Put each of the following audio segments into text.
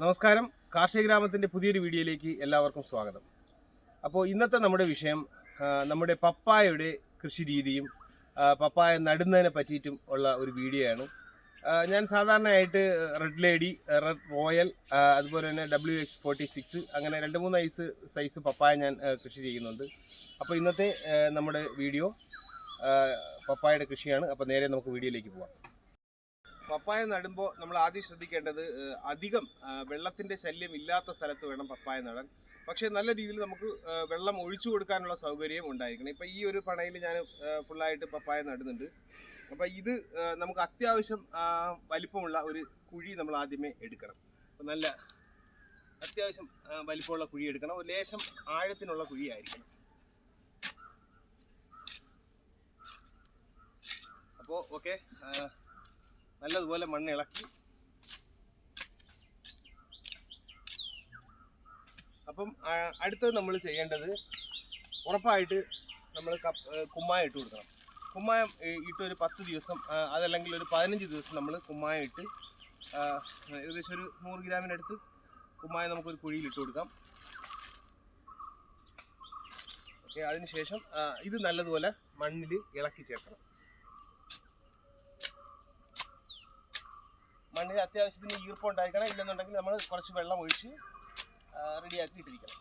നമസ്കാരം. കാർഷിക ഗ്രാമത്തിന്റെ പുതിയൊരു വീഡിയോയിലേക്ക് എല്ലാവർക്കും സ്വാഗതം. അപ്പോൾ ഇന്നത്തെ നമ്മുടെ വിഷയം നമ്മുടെ പപ്പായയുടെ കൃഷി രീതിയും പപ്പായ നടുന്നതിനെ പറ്റിയിട്ടും ഉള്ള ഒരു വീഡിയോ ആണ്. ഞാൻ സാധാരണയായിട്ട് റെഡ് ലേഡി റെഡ് റോയൽ അതുപോലെ തന്നെ ഡബ്ല്യു എക്സ് ഫോർട്ടി സിക്സ് അങ്ങനെ രണ്ട് മൂന്ന് ഐസ് സൈസ് പപ്പായ ഞാൻ കൃഷി ചെയ്യുന്നുണ്ട്. അപ്പോൾ ഇന്നത്തെ നമ്മുടെ വീഡിയോ പപ്പായയുടെ കൃഷിയാണ്. അപ്പോൾ നേരെ നമുക്ക് വീഡിയോയിലേക്ക് പോവാം. പപ്പായ നടുമ്പോൾ നമ്മൾ ആദ്യം ശ്രദ്ധിക്കേണ്ടത് അധികം വെള്ളത്തിന്റെ ശല്യം ഇല്ലാത്ത സ്ഥലത്ത് വേണം പപ്പായ നടാൻ. പക്ഷേ നല്ല രീതിയിൽ നമുക്ക് വെള്ളം ഒഴിച്ചു കൊടുക്കാനുള്ള സൗകര്യം ഉണ്ടായിരിക്കണം. ഇപ്പം ഈ ഒരു പണയിൽ ഞാൻ ഫുള്ളായിട്ട് പപ്പായ നടുന്നുണ്ട്. അപ്പം ഇത് നമുക്ക് അത്യാവശ്യം വലിപ്പമുള്ള ഒരു കുഴി നമ്മൾ ആദ്യമേ എടുക്കണം. അപ്പം നല്ല അത്യാവശ്യം വലിപ്പമുള്ള കുഴി എടുക്കണം. ഒരു ലേശം ആഴത്തിനുള്ള കുഴി ആയിരിക്കണം അപ്പോൾ ഓക്കെ നല്ലതുപോലെ മണ്ണ് ഇളക്കി അപ്പം അടുത്തത് നമ്മൾ ചെയ്യേണ്ടത് ഉറപ്പായിട്ട് നമ്മൾ കുമ്മായം ഇട്ട് കൊടുക്കണം. കുമ്മായം ഇട്ട് ഒരു പത്ത് ദിവസം അതല്ലെങ്കിൽ ഒരു പതിനഞ്ച് ദിവസം നമ്മൾ കുമ്മായം ഇട്ട് ഏകദേശം ഒരു നൂറ് ഗ്രാമിനടുത്ത് കുമ്മായം നമുക്കൊരു കുഴിയിൽ ഇട്ട് കൊടുക്കാം. ഓക്കെ അതിനുശേഷം ഇത് നല്ലതുപോലെ മണ്ണിൽ ഇളക്കി ചേർക്കണം. മണ്ണിൽ അത്യാവശ്യത്തിന് ഈർപ്പം ഉണ്ടായിരിക്കണം. ഇല്ലെന്നുണ്ടെങ്കിൽ നമ്മൾ കുറച്ച് വെള്ളം ഒഴിച്ച് റെഡിയാക്കി ഇട്ടിരിക്കണം.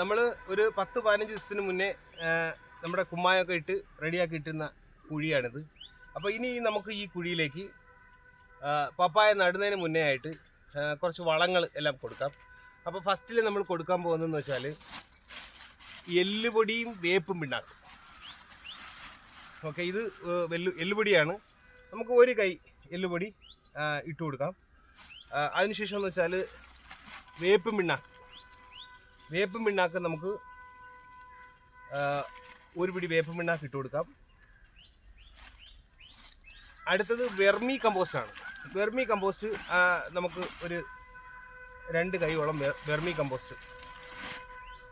നമ്മൾ ഒരു പത്ത് പതിനഞ്ച് ദിവസത്തിന് മുന്നേ നമ്മുടെ കുമ്മായൊക്കെ ഇട്ട് റെഡിയാക്കി ഇട്ടുന്ന കുഴിയാണിത്. അപ്പോൾ ഇനി നമുക്ക് ഈ കുഴിയിലേക്ക് പപ്പായ നടുന്നതിന് മുന്നേ ആയിട്ട് കുറച്ച് വളങ്ങൾ എല്ലാം കൊടുക്കാം. അപ്പോൾ ഫസ്റ്റിൽ നമ്മൾ കൊടുക്കാൻ പോകുന്നതെന്ന് വെച്ചാൽ എല്ലുപൊടിയും വേപ്പും പിണ്ണാക്കും. ഓക്കെ ഇത് വെല്ലു എല്ലുപൊടിയാണ്. നമുക്ക് ഒരു കൈ എല്ലുപൊടി ഇട്ട് കൊടുക്കാം. അതിനുശേഷം എന്ന് വെച്ചാൽ വേപ്പും പിണ്ണാക്ക്. വേപ്പും പിണ്ണാക്ക് നമുക്ക് ഒരു പിടി വേപ്പും പിണ്ണാക്ക് ഇട്ട് കൊടുക്കാം. അടുത്തത് വെർമി കമ്പോസ്റ്റാണ് വെർമി കമ്പോസ്റ്റ് നമുക്ക് ഒരു രണ്ട് കൈയോളം വെർമി കമ്പോസ്റ്റ്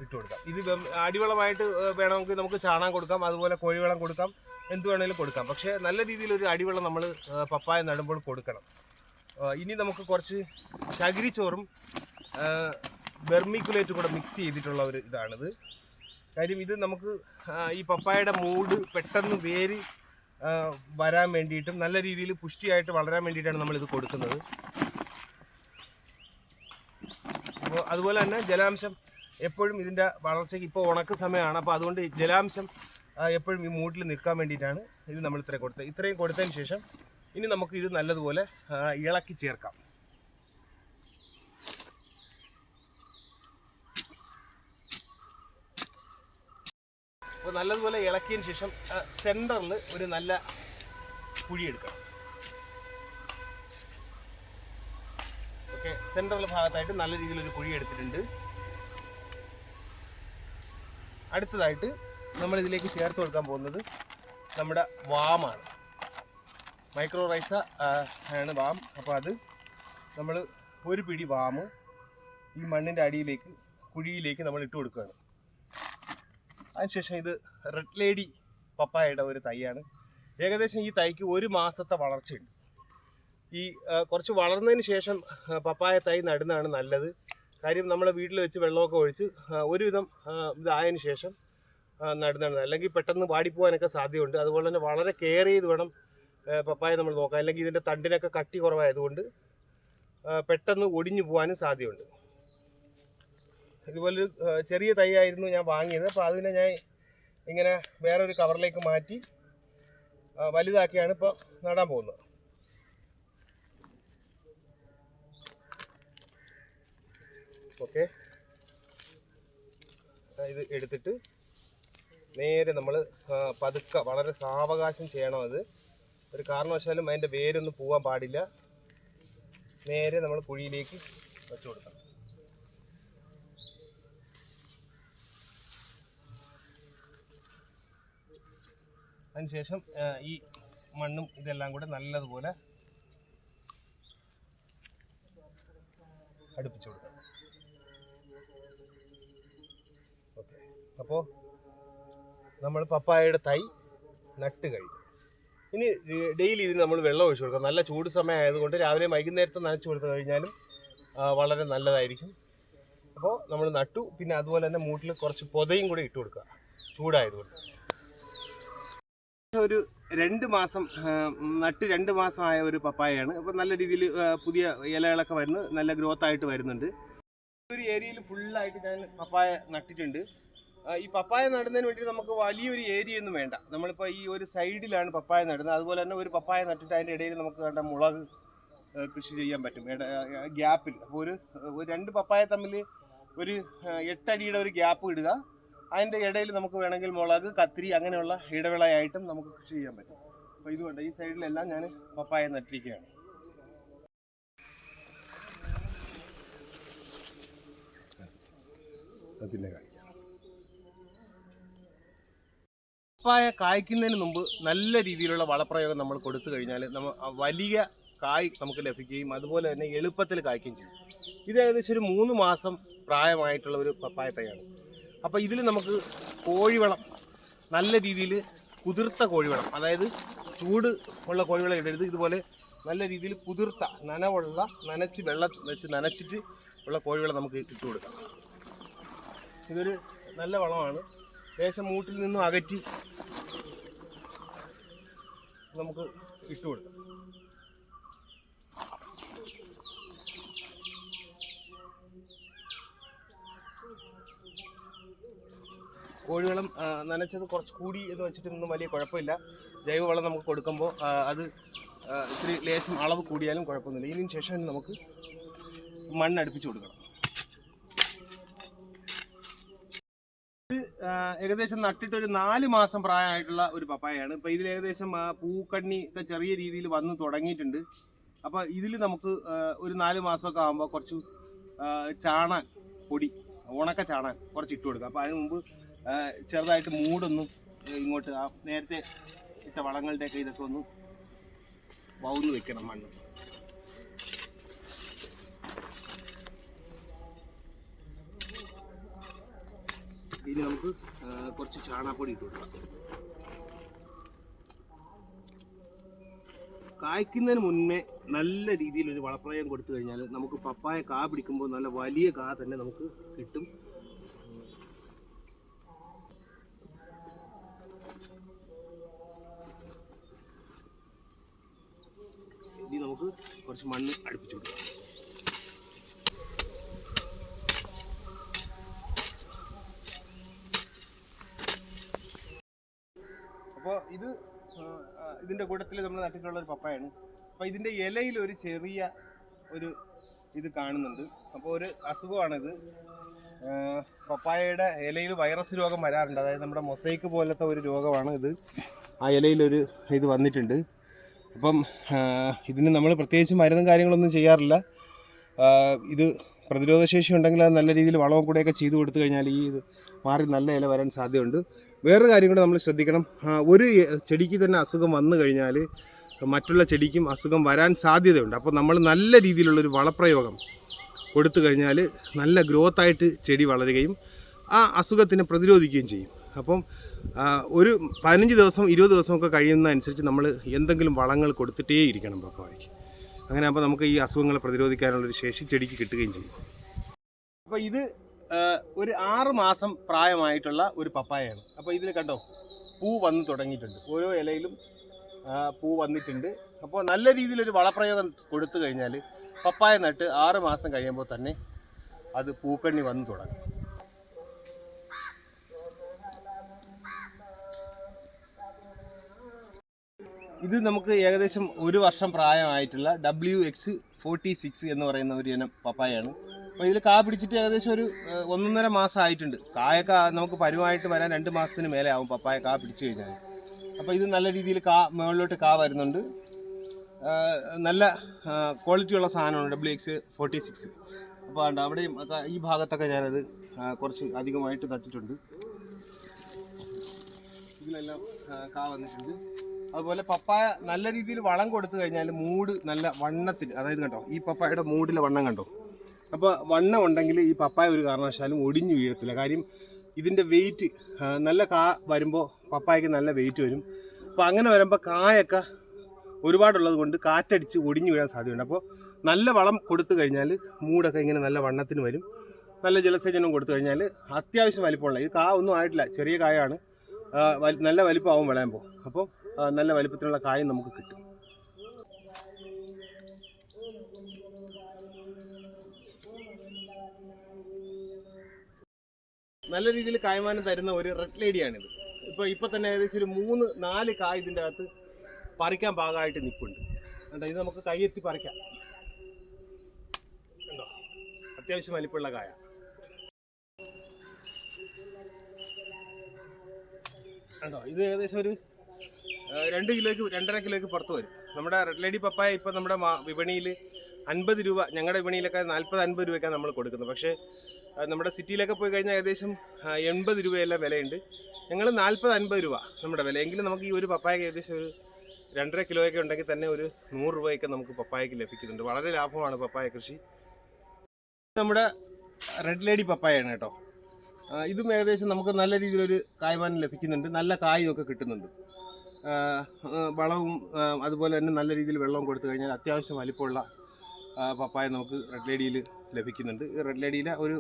ഇട്ട് കൊടുക്കാം. ഇത് അടിവളമായിട്ട് വേണമെങ്കിൽ നമുക്ക് ചാണകം കൊടുക്കാം അതുപോലെ കോഴിവളം കൊടുക്കാം എന്ത് വേണമെങ്കിലും കൊടുക്കാം. പക്ഷേ നല്ല രീതിയിൽ ഒരു അടിവെള്ളം നമ്മൾ പപ്പായ നടുമ്പോൾ കൊടുക്കണം. ഇനി നമുക്ക് കുറച്ച് ചകിരിച്ചോറും ബെർമിക്കുലേറ്റും കൂടെ മിക്സ് ചെയ്തിട്ടുള്ള ഒരു ഇതാണിത്. കാര്യം ഇത് നമുക്ക് ഈ പപ്പായയുടെ മൂട് പെട്ടെന്ന് വേര് വരാൻ വേണ്ടിയിട്ടും നല്ല രീതിയിൽ പുഷ്ടിയായിട്ട് വളരാൻ വേണ്ടിയിട്ടാണ് നമ്മളിത് കൊടുക്കുന്നത്. അപ്പോൾ അതുപോലെ തന്നെ ജലാംശം എപ്പോഴും ഇതിന്റെ വളർച്ചയ്ക്ക് ഇപ്പോൾ ഉണക്ക് സമയമാണ്. അപ്പോൾ അതുകൊണ്ട് ജലാംശം എപ്പോഴും ഈ മൂട്ടിൽ നിൽക്കാൻ വേണ്ടിയിട്ടാണ് ഇത് നമ്മൾ ഇത്രയും കൊടുത്തത്. ഇത്രയും കൊടുത്തതിന് ശേഷം ഇനി നമുക്ക് ഇത് നല്ലതുപോലെ ഇളക്കി ചേർക്കാം. അപ്പോൾ നല്ലതുപോലെ ഇളക്കിയതിന് ശേഷം സെന്ററിൽ ഒരു നല്ല കുഴിയെടുക്കണം ഓക്കെ സെൻട്രൽ ഭാഗത്തായിട്ട് നല്ല രീതിയിലൊരു കുഴി എടുത്തിട്ടുണ്ട്. അടുത്തതായിട്ട് നമ്മൾ ഇതിലേക്ക് ചേർത്ത് കൊടുക്കാൻ പോകുന്നത് നമ്മുടെ വാമാണ്. മൈക്രോ റൈസ ആണ് വാം. അപ്പോൾ അത് നമ്മൾ ഒരു പിടി വാമ് ഈ മണ്ണിന്റെ അടിയിലേക്ക് കുഴിയിലേക്ക് നമ്മൾ ഇട്ട് കൊടുക്കുകയാണ്. അതിനുശേഷം ഇത് റെഡ് ലേഡി പപ്പായയുടെ ഒരു തൈയാണ്. ഏകദേശം ഈ തൈക്ക് ഒരു മാസത്തെ വളർച്ചയുണ്ട്. ഈ കുറച്ച് വളർന്നതിന് ശേഷം പപ്പായ തൈ നടുന്നതാണ് നല്ലത്. കാര്യം നമ്മൾ വീട്ടിൽ വെച്ച് വെള്ളമൊക്കെ ഒഴിച്ച് ഒരുവിധം ഇതായതിനു ശേഷം നല്ലത്. അല്ലെങ്കിൽ പെട്ടെന്ന് വാടിപ്പോകാനൊക്കെ സാധ്യതയുണ്ട്. അതുപോലെ തന്നെ വളരെ കെയർ ചെയ്ത് വേണം പപ്പായ നമ്മൾ നോക്കാൻ. അല്ലെങ്കിൽ ഇതിന്റെ തണ്ടിനൊക്കെ കട്ടി കുറവായതുകൊണ്ട് പെട്ടെന്ന് ഒടിഞ്ഞു പോകാനും സാധ്യതയുണ്ട്. ഇതുപോലൊരു ചെറിയ തൈയായിരുന്നു ഞാൻ വാങ്ങിയത്. അപ്പോൾ അതിനെ ഞാൻ ഇങ്ങനെ വേറൊരു കവറിലേക്ക് മാറ്റി വലുതാക്കിയാണ് ഇപ്പോൾ നടാൻ പോകുന്നത്. ഓക്കെ. ഇത് എടുത്തിട്ട് നേരെ നമ്മൾ പതുക്കെ വളരെ സാവകാശം ചെയ്യണം അത്. ഒരു കാരണവശാലും അതിന്റെ വേരൊന്നും പോകാൻ പാടില്ല. നേരെ നമ്മൾ കുഴിയിലേക്ക് വെച്ചു കൊടുക്കണം. അതിനുശേഷം ഈ മണ്ണും ഇതെല്ലാം കൂടെ നല്ലതുപോലെ അടുപ്പിച്ചു കൊടുക്കണം. അപ്പോൾ നമ്മൾ പപ്പായയുടെ തൈ നട്ട് കഴിഞ്ഞു. ഇനി ഡെയിലി ഇതിന് നമ്മൾ വെള്ളം ഒഴിച്ചു കൊടുക്കാം നല്ല ചൂട് സമയം ആയതുകൊണ്ട് രാവിലെ വൈകുന്നേരത്ത് നനച്ചു കൊടുത്തു കഴിഞ്ഞാലും വളരെ നല്ലതായിരിക്കും. അപ്പോൾ നമ്മൾ നട്ടു. പിന്നെ അതുപോലെ തന്നെ മൂട്ടിൽ കുറച്ച് പൊതയും കൂടി ഇട്ട് കൊടുക്കുക. ചൂടായതുകൊണ്ട്. ഒരു രണ്ട് മാസം നട്ട് രണ്ട് മാസമായ ഒരു പപ്പായയാണ്. അപ്പോൾ നല്ല രീതിയിൽ പുതിയ ഇലകളൊക്കെ വരുന്നു. നല്ല ഗ്രോത്ത് ആയിട്ട് വരുന്നുണ്ട്. ഒരു ഏരിയയിൽ ഫുള്ളായിട്ട് ഞാൻ പപ്പായ നട്ടിട്ടുണ്ട്. ഈ പപ്പായ നടുന്നതിന് വേണ്ടി നമുക്ക് വലിയൊരു ഏരിയ ഒന്നും വേണ്ട. നമ്മളിപ്പോൾ ഈ ഒരു സൈഡിലാണ് പപ്പായ നടുന്നത്. അതുപോലെ തന്നെ ഒരു പപ്പായ നട്ടിട്ട് അതിന്റെ ഇടയിൽ നമുക്ക് വേണ്ട മുളക് കൃഷി ചെയ്യാൻ പറ്റും. ഗ്യാപ്പിൽ. അപ്പോൾ ഒരു രണ്ട് പപ്പായ തമ്മിൽ ഒരു എട്ടടിയുടെ ഒരു ഗ്യാപ്പ് ഇടുക. അതിന്റെ ഇടയിൽ നമുക്ക് വേണമെങ്കിൽ മുളക് കത്തിരി അങ്ങനെയുള്ള ഇടവിളയായിട്ടും നമുക്ക് കൃഷി ചെയ്യാൻ പറ്റും. അപ്പോൾ ഇതുകൊണ്ട് ഈ സൈഡിലെല്ലാം ഞാൻ പപ്പായ നട്ടിരിക്കുകയാണ്. അതിന്റെ കാണിക്കാം. പപ്പായ കായ്ക്കുന്നതിന് മുമ്പ് നല്ല രീതിയിലുള്ള വളപ്രയോഗം നമ്മൾ കൊടുത്തു കഴിഞ്ഞാൽ നമ്മൾ വലിയ കായ് നമുക്ക് ലഭിക്കുകയും അതുപോലെ തന്നെ എളുപ്പത്തിൽ കായ്ക്കുകയും ചെയ്യും. ഇത് ഏകദേശം ഒരു മൂന്ന് മാസം പ്രായമായിട്ടുള്ള ഒരു പപ്പായ തൈയാണ്. അപ്പോൾ ഇതിൽ നമുക്ക് കോഴിവളം നല്ല രീതിയിൽ കുതിർത്ത കോഴിവളം അതായത് ചൂട് ഉള്ള കോഴിവളം ഇടരുത്. ഇതുപോലെ നല്ല രീതിയിൽ കുതിർത്ത നനവുള്ള നനച്ച് വെള്ളം വെച്ച് നനച്ചിട്ട് ഉള്ള കോഴിവളം നമുക്ക് ഇട്ട് കൊടുക്കാം. ഇതൊരു നല്ല വളമാണ്. ലേശം മൂട്ടിൽ നിന്നും അകറ്റി നമുക്ക് ഇട്ട് കൊടുക്കാം. കോഴിവളം ആ, നനച്ചത് കുറച്ച് കൂടി എന്ന് വെച്ചിട്ട് വെച്ചിട്ടൊന്നും വലിയ കുഴപ്പമില്ല. ജൈവവളം നമുക്ക് കൊടുക്കുമ്പോൾ അത് ഇത്തിരി ലേശം അളവ് കൂടിയാലും കുഴപ്പമൊന്നുമില്ല. ഇതിന് ശേഷം നമുക്ക് മണ്ണ് അടുപ്പിച്ച് കൊടുക്കണം ആ, ഏകദേശം നട്ടിട്ട് ഒരു നാല് മാസം പ്രായമായിട്ടുള്ള ഒരു പപ്പായയാണ്. ഇപ്പൊ ഇതിൽ ഏകദേശം പൂക്കണ്ണിത്തെ പൂക്കണ്ണി ചെറിയ രീതിയിൽ വന്ന് തുടങ്ങിയിട്ടുണ്ട്. അപ്പൊ ഇതിൽ നമുക്ക് ഒരു നാല് മാസമൊക്കെ ആകുമ്പോൾ കുറച്ച് ചാണാൻ പൊടി ഉണക്ക ചാണാൻ കുറച്ച് ഇട്ട് കൊടുക്കുക അപ്പൊ അതിന് മുമ്പ് ചെറുതായിട്ട് മൂടൊന്നും ഇങ്ങോട്ട് ആ നേരത്തെ ഇട്ട വളങ്ങളുടെയൊക്കെ ഇതൊക്കെ ഒന്ന് വൗന്ന് വെക്കണം മണ്ണ്. ഇനി നമുക്ക് കുറച്ച് ചാണകപ്പൊടി ഇട്ട് കൊടുക്കാം. കായ്ക്കുന്നതിന് മുന്നേ നല്ല രീതിയിൽ ഒരു വളപ്രയം കൊടുത്തു കഴിഞ്ഞാൽ നമുക്ക് പപ്പായ കാ പിടിക്കുമ്പോൾ നല്ല വലിയ കാ തന്നെ നമുക്ക് കിട്ടും ഇനി നമുക്ക് കുറച്ച് മണ്ണ് അടുപ്പിച്ചു കൊടുക്കാം അപ്പോൾ ഇത് ഇതിന്റെ കൂട്ടത്തിൽ നമ്മൾ നട്ടിട്ടുള്ള ഒരു പപ്പായാണ്. അപ്പോൾ ഇതിന്റെ ഇലയിൽ ഒരു ചെറിയ ഒരു ഇത് കാണുന്നുണ്ട്. അപ്പോൾ ഒരു അസുഖമാണിത്. പപ്പായയുടെ ഇലയിൽ വൈറസ് രോഗം വരാറുണ്ട്. അതായത് നമ്മുടെ മൊസൈക്ക് പോലത്തെ ഒരു രോഗമാണ് ഇത്. ആ ഇലയിലൊരു ഇത് വന്നിട്ടുണ്ട്. അപ്പം ഇതിന് നമ്മൾ പ്രത്യേകിച്ച് മരുന്നും കാര്യങ്ങളൊന്നും ചെയ്യാറില്ല. ഇത് പ്രതിരോധശേഷി ഉണ്ടെങ്കിൽ അത് നല്ല രീതിയിൽ വളവും കൂടെയൊക്കെ ചെയ്തു കൊടുത്തു കഴിഞ്ഞാൽ ഈ ഇത് മാറി നല്ല ഇല വരാൻ സാധ്യതയുണ്ട്. വേറൊരു കാര്യം കൂടെ നമ്മൾ ശ്രദ്ധിക്കണം. ഒരു ചെടിക്ക് തന്നെ അസുഖം വന്നു കഴിഞ്ഞാൽ മറ്റുള്ള ചെടിക്കും അസുഖം വരാൻ സാധ്യതയുണ്ട്. അപ്പോൾ നമ്മൾ നല്ല രീതിയിലുള്ളൊരു വളപ്രയോഗം കൊടുത്തു കഴിഞ്ഞാൽ നല്ല ഗ്രോത്ത് ആയിട്ട് ചെടി വളരുകയും ആ അസുഖത്തിനെ പ്രതിരോധിക്കുകയും ചെയ്യും. അപ്പം ഒരു പതിനഞ്ച് ദിവസം ഇരുപത് ദിവസമൊക്കെ കഴിയുന്നതനുസരിച്ച് നമ്മൾ എന്തെങ്കിലും വളങ്ങൾ കൊടുത്തിട്ടേ ഇരിക്കണം പപ്പായ്ക്ക് അങ്ങനെ ആകുമ്പോൾ നമുക്ക് ഈ അസുഖങ്ങളെ പ്രതിരോധിക്കാനുള്ളൊരു ശേഷി ചെടിക്ക് കിട്ടുകയും ചെയ്യും. അപ്പോൾ ഇത് ഒരു ആറ് മാസം പ്രായമായിട്ടുള്ള ഒരു പപ്പായയാണ്. അപ്പോൾ ഇതിൽ കണ്ടോ പൂ വന്ന് തുടങ്ങിയിട്ടുണ്ട്. ഓരോ ഇലയിലും പൂ വന്നിട്ടുണ്ട്. അപ്പോൾ നല്ല രീതിയിലൊരു വളപ്രയോഗം കൊടുത്തു കഴിഞ്ഞാൽ പപ്പായ നട്ട് ആറ് മാസം കഴിയുമ്പോൾ തന്നെ അത് പൂക്കണ്ണി വന്ന് തുടങ്ങും. ഇത് നമുക്ക് ഏകദേശം ഒരു വർഷം പ്രായമായിട്ടുള്ള ഡബ്ല്യു എക്സ് ഫോർട്ടി സിക്സ് എന്ന് പറയുന്ന ഒരു ഇനം പപ്പായാണ് അപ്പോൾ ഇതിൽ കാ പിടിച്ചിട്ട് ഏകദേശം ഒരു ഒന്നൊന്നര മാസം ആയിട്ടുണ്ട്. കായൊക്കെ നമുക്ക് പരുവായിട്ട് വരാൻ രണ്ട് മാസത്തിന് മേലെ ആവും പപ്പായ കാ പിടിച്ചു കഴിഞ്ഞാൽ അപ്പോൾ ഇത് നല്ല രീതിയിൽ കാ മുകളിലോട്ട് കാ വരുന്നുണ്ട്. നല്ല ക്വാളിറ്റി ഉള്ള സാധനമാണ് ഡബ്ല്യു എക്സ് ഫോർട്ടി സിക്സ് അപ്പോൾ അവിടെയും ഈ ഭാഗത്തൊക്കെ ഞാനത് കുറച്ച് അധികമായിട്ട് തട്ടിട്ടുണ്ട്. ഇതിലെല്ലാം കാ വന്നിട്ടുണ്ട്. അതുപോലെ പപ്പായ നല്ല രീതിയിൽ വളം കൊടുത്തു കഴിഞ്ഞാൽ മൂട് നല്ല വണ്ണത്തിൽ അതായത് കണ്ടോ ഈ പപ്പായയുടെ മൂടിലെ വണ്ണം കണ്ടോ? അപ്പോൾ വണ്ണം ഉണ്ടെങ്കിൽ ഈ പപ്പായ ഒരു കാരണവശാലും ഒടിഞ്ഞു വീഴത്തില്ല. കാര്യം ഇതിന്റെ വെയിറ്റ് നല്ല കാ വരുമ്പോൾ പപ്പായക്ക് നല്ല വെയിറ്റ് വരും. അപ്പോൾ അങ്ങനെ വരുമ്പോൾ കായൊക്കെ ഒരുപാടുള്ളത് കൊണ്ട് കാറ്റടിച്ച് ഒടിഞ്ഞു വീഴാൻ സാധ്യതയുണ്ട്. അപ്പോൾ നല്ല വളം കൊടുത്തു കഴിഞ്ഞാൽ മൂടൊക്കെ ഇങ്ങനെ നല്ല വണ്ണത്തിന് വരും. നല്ല ജലസേചനം കൊടുത്തു കഴിഞ്ഞാൽ അത്യാവശ്യം വലിപ്പമുള്ള ഇത് കാ ഒന്നും ആയിട്ടില്ല ചെറിയ കായാണ്. നല്ല വലിപ്പമാവും വിളയുമ്പോൾ. അപ്പോൾ നല്ല വലിപ്പത്തിനുള്ള കായും നമുക്ക് കിട്ടും. നല്ല രീതിയിൽ കായ്മാനം തരുന്ന ഒരു റെഡ് ലേഡിയാണിത്. ഇപ്പോൾ ഇപ്പോൾ തന്നെ ഏകദേശം ഒരു മൂന്ന് നാല് കായ് ഇതിന്റെ അകത്ത് പറിക്കാൻ പാകമായിട്ട് നിൽപ്പുണ്ട്. കണ്ടോ ഇത് നമുക്ക് കൈയെത്തി പറിക്കാം. കണ്ടോ അത്യാവശ്യം വലിപ്പമുള്ള കായ. കണ്ടോ ഇത് ഏകദേശം ഒരു രണ്ട് കിലോയ്ക്ക് രണ്ടര കിലോയ്ക്ക് പുറത്ത് വരും. നമ്മുടെ റെഡ് ലേഡി പപ്പായ ഇപ്പം നമ്മുടെ വിപണിയിൽ അൻപത് രൂപ ഞങ്ങളുടെ വിപണിയിലൊക്കെ നാൽപ്പത് അൻപത് രൂപയ്ക്കാണ് നമ്മൾ കൊടുക്കുന്നത്. പക്ഷേ നമ്മുടെ സിറ്റിയിലൊക്കെ പോയി കഴിഞ്ഞാൽ ഏകദേശം എൺപത് രൂപയെല്ലാം വിലയുണ്ട്. ഞങ്ങൾ നാൽപ്പത് അൻപത് രൂപ നമ്മുടെ വില. എങ്കിലും നമുക്ക് ഈ ഒരു പപ്പായക്ക് ഏകദേശം ഒരു രണ്ടര കിലോയൊക്കെ ഉണ്ടെങ്കിൽ തന്നെ ഒരു നൂറ് രൂപയൊക്കെ നമുക്ക് പപ്പായക്ക് ലഭിക്കുന്നുണ്ട്. വളരെ ലാഭമാണ് പപ്പായ കൃഷി. നമ്മുടെ റെഡ് ലേഡി പപ്പായാണ് കേട്ടോ. ഇതും ഏകദേശം നമുക്ക് നല്ല രീതിയിലൊരു കായ്മാനം ലഭിക്കുന്നുണ്ട്. നല്ല കായും ഒക്കെ കിട്ടുന്നുണ്ട് വളവും അതുപോലെ തന്നെ നല്ല രീതിയിൽ വെള്ളവും കൊടുത്തു കഴിഞ്ഞാൽ അത്യാവശ്യം വലിപ്പമുള്ള പപ്പായ നമുക്ക് റെഡ് ലേഡിയിൽ ലഭിക്കുന്നുണ്ട്. ഈ റെഡ് ലേഡിയിലെ ഒരു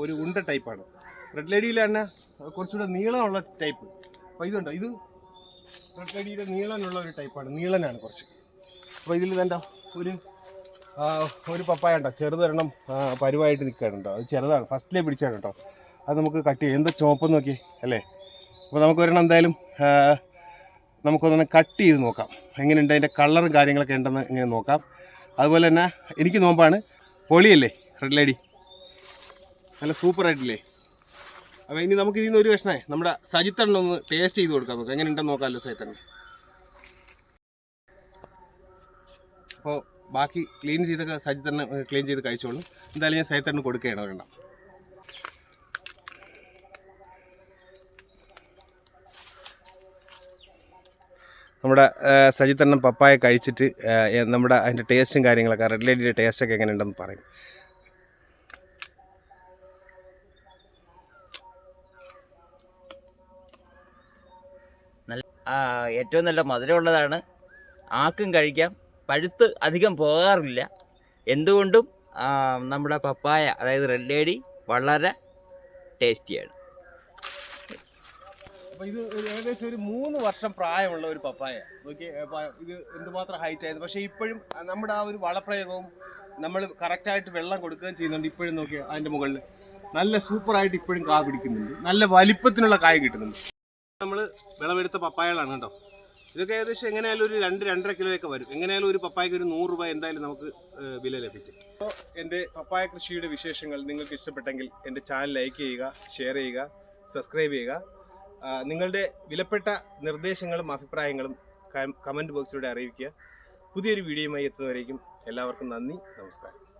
ഒരു ഉണ്ട ടൈപ്പാണ് റെഡ് ലേഡിയിൽ തന്നെ കുറച്ചുകൂടെ നീളമുള്ള ടൈപ്പ് അപ്പോൾ ഇതുണ്ടോ? ഇത് റെഡ് ലേഡിയുടെ നീളനുള്ള ഒരു ടൈപ്പാണ് നീളനാണ് കുറച്ച്. അപ്പോൾ ഇതിൽ തന്നെ ഒരു ഒരു പപ്പായ ഉണ്ടോ? ചെറുതൊരെണ്ണം പരുവായിട്ട് നിൽക്കാനുണ്ടോ അത് ചെറുതാണ്. ഫസ്റ്റിലേ പിടിച്ചാണ് കേട്ടോ. അത് നമുക്ക് കട്ട് ചെയ്യാം. എന്താ ചുവപ്പ് നോക്കി അല്ലേ? അപ്പോൾ നമുക്ക് ഒരെണ്ണം എന്തായാലും നമുക്കൊന്ന് കട്ട് ചെയ്ത് നോക്കാം. എങ്ങനെയുണ്ട് അതിന്റെ കളറും കാര്യങ്ങളൊക്കെ ഉണ്ടെന്ന് ഇങ്ങനെ നോക്കാം. അതുപോലെ തന്നെ എനിക്ക് നോമ്പാണ്. പൊളിയല്ലേ റെഡ് ലേഡി നല്ല സൂപ്പർ ആയിട്ടില്ലേ? അപ്പോൾ ഇനി നമുക്ക് ഇതിൽ നിന്ന് ഒരു കഷ്ണേ നമ്മുടെ സജിത്തണ്ണ ഒന്ന് ടേസ്റ്റ് ചെയ്ത് കൊടുക്കാം നമുക്ക്. എങ്ങനെ ഉണ്ടെന്ന് നോക്കാമല്ലോ സജിത്തണ്ണ അപ്പോൾ ബാക്കി ക്ലീൻ ചെയ്തൊക്കെ സജിത്തണ്ണ ക്ലീൻ ചെയ്ത് കഴിച്ചോളും. എന്തായാലും ഞാൻ സജിത്തണ്ണ കൊടുക്കുകയാണ് ഒരെണ്ണം. നമ്മുടെ സജിത്തണ്ണൻ പപ്പായ കഴിച്ചിട്ട് നമ്മുടെ അതിന്റെ ടേസ്റ്റും കാര്യങ്ങളൊക്കെ റെഡ് ലേഡിയുടെ ടേസ്റ്റൊക്കെ എങ്ങനെയുണ്ടെന്ന് പറയും. നല്ല ഏറ്റവും നല്ല മധുരമുള്ളതാണ്. ആക്കും കഴിക്കാം. പഴുത്ത് അധികം പോകാറില്ല. എന്തുകൊണ്ടും നമ്മുടെ പപ്പായ അതായത് റെഡ് ലേഡി വളരെ ടേസ്റ്റിയാണ്. അപ്പോൾ ഇത് ഏകദേശം ഒരു മൂന്ന് വർഷം പ്രായമുള്ള ഒരു പപ്പായ. നോക്കി ഇത് എന്തുമാത്രം ഹൈറ്റ് ആയത് പക്ഷേ ഇപ്പോഴും നമ്മുടെ ആ ഒരു വളപ്രയോഗവും നമ്മൾ കറക്റ്റായിട്ട് വെള്ളം കൊടുക്കുകയും ചെയ്യുന്നുണ്ട് ഇപ്പോഴും നോക്കി അതിന്റെ മുകളിൽ നല്ല സൂപ്പറായിട്ട് ഇപ്പോഴും കാ പിടിക്കുന്നുണ്ട്. നല്ല വലിപ്പത്തിനുള്ള കായ കിട്ടുന്നുണ്ട്. നമ്മൾ വിളവെടുത്ത പപ്പായകളാണ് കേട്ടോ. ഇതൊക്കെ ഏകദേശം എങ്ങനെയായാലും ഒരു രണ്ട് രണ്ടര കിലോയൊക്കെ വരും. എങ്ങനെയായാലും ഒരു പപ്പായക്ക് ഒരു നൂറ് രൂപ എന്തായാലും നമുക്ക് വില ലഭിക്കും. അപ്പോൾ എന്റെ പപ്പായ കൃഷിയുടെ വിശേഷങ്ങൾ നിങ്ങൾക്ക് ഇഷ്ടപ്പെട്ടെങ്കിൽ എന്റെ ചാനൽ ലൈക്ക് ചെയ്യുക ഷെയർ ചെയ്യുക സബ്സ്ക്രൈബ് ചെയ്യുക. നിങ്ങളുടെ വിലപ്പെട്ട നിർദ്ദേശങ്ങളും അഭിപ്രായങ്ങളും കമന്റ് ബോക്സിലൂടെ അറിയിക്കുക. പുതിയൊരു വീഡിയോയുമായി എത്തുന്നവരേക്കും എല്ലാവർക്കും നന്ദി നമസ്കാരം.